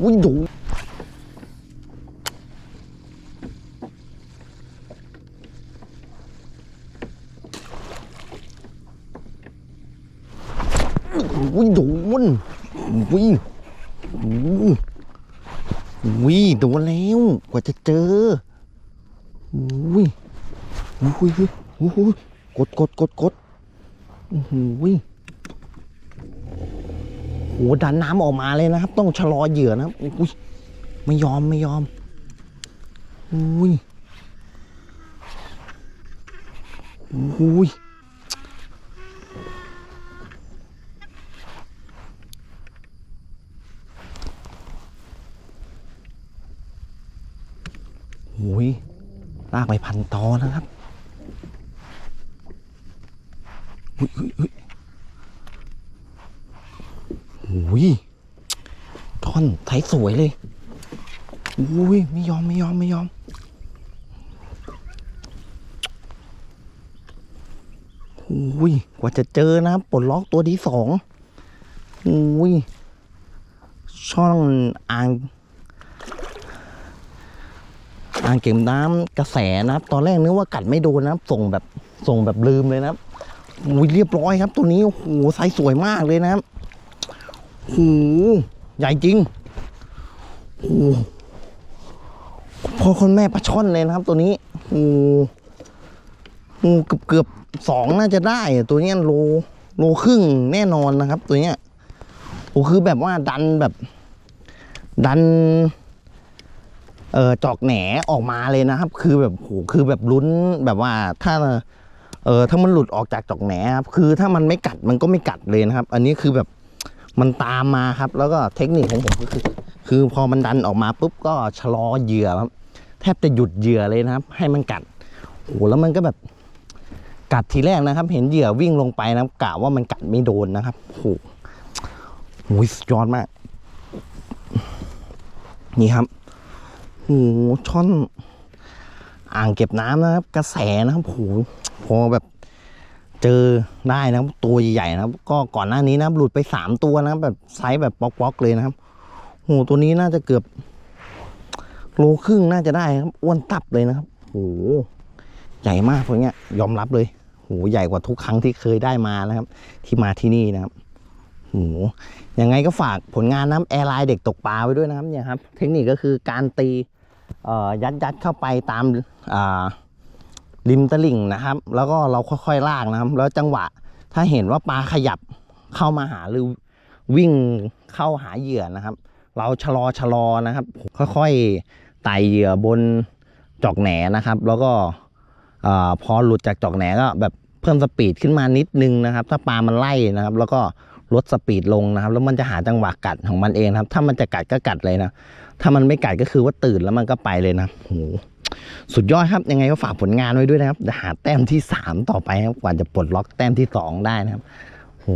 โอ้ยโดนโอ้ยโดนโอ้ยโอ้ยโอ้ยโดนแล้ว กว่าจะเจอโอ้ยโอ้ยโอ้ยกดกดกดกดโอ้โหยโห ดันน้ำออกมาเลยนะครับ ต้องชะลอเหยื่อนะครับอุ้ยไม่ยอมไม่ยอมอุ้ยอุ้ยโอ้ยลากไปพันตอนะครับ อุ้ยอุ้ย อ้ยท่อนไทยสวยเลยอุ้ยไม่ยอมไม่ยอมไม่ยอม อุ้ยกว่าจะเจอนะปลดล็อกตัวที่สองอุ้ยช่องอ่างอ่างเก็บน้ำกระแสนะครับ ตอนแรกนึกว่ากัดไม่โดนนะครับ ส่งแบบส่งแบบลืมเลยนะครับอุ้ยเรียบร้อยครับ ตัวนี้โอ้โหไซส์สวยมากเลยนะครับ โหใหญ่จริงโอ้พอคนแม่ปลาช่อนเลยนะครับ ตัวนี้โอ้โหเกือบเกือบสองน่าจะได้ตัวนี้โลโลครึ่งแน่นอนนะครับ ตัวเนี้ยโอ้คือแบบว่าดันแบบ ดัน เออจอกแหนออกมาเลยนะครับ คือแบบโหคือแบบลุ้นแบบว่าถ้า เออถ้ามันหลุดออกจากจอกแหนครับคือถ้ามันไม่กัดมันก็ไม่กัดเลยนะครับ อันนี้คือแบบ มันตามมาครับ แล้วก็เทคนิคของผมก็คือ คือพอมันดันออกมาปุ๊บก็ชะลอเหยื่อครับ แทบจะหยุดเหยื่อเลยนะครับ ให้มันกัดโอ้แล้วมันก็แบบกัดทีแรกนะครับ เห็นเหยื่อวิ่งลงไปนะกะว่ามันกัดไม่โดนนะครับโอ้โหโอ้ยสุดยอดมาก นี่ครับโอ้ช่อนอ่างเก็บน้ำนะครับ กระแสนะครับโอ้โหพอแบบ เจอได้นะครับตัวใหญ่ๆนะครับ ก็ก่อนหน้านี้นะครับหลุดไปสามตัวนะครับแบบไซส์แบบป๊อกๆเลยนะครับโหตัวนี้น่าจะเกือบโลครึ่งน่าจะได้ครับอ้วนตับเลยนะครับโหใหญ่มากพวกเนี้ยยอมรับเลยโหใหญ่กว่าทุกครั้งที่เคยได้มานะครับ ที่มาที่นี่นะครับโหยังไงก็ฝากผลงานน้ำแอร์ไลน์เด็กตกปลาไว้ด้วยนะครับเนี่ยครับ เทคนิคก็คือการตีเอ่อยัดยัดเข้าไปตามอ่า ริมตลิ่งนะครับ แล้วก็เราค่อยๆลากนะครับ แล้วจังหวะถ้าเห็นว่าปลาขยับเข้ามาหาหรือวิ่งเข้าหาเหยื่อนะครับ เราชะลอชะลอนะครับ ค่อยๆไต่เหยื่อบนจอกแหนนะครับ แล้วก็พอหลุดจากจอกแหนก็แบบเพิ่มสปีดขึ้นมานิดนึงนะครับ ถ้าปลามันไล่นะครับ แล้วก็ลดสปีดลงนะครับ แล้วมันจะหาจังหวะกัดของมันเองครับ ถ้ามันจะกัดก็กัดเลยนะ ถ้ามันไม่กัดก็คือว่าตื่นแล้วมันก็ไปเลยนะโห สุดยอดครับยังไงก็ฝากผลงานไว้ด้วยนะครับจะหาแต้มที่ 3 ต่อไปครับกว่าจะปลดล็อกแต้มที่ 2 ได้นะครับโห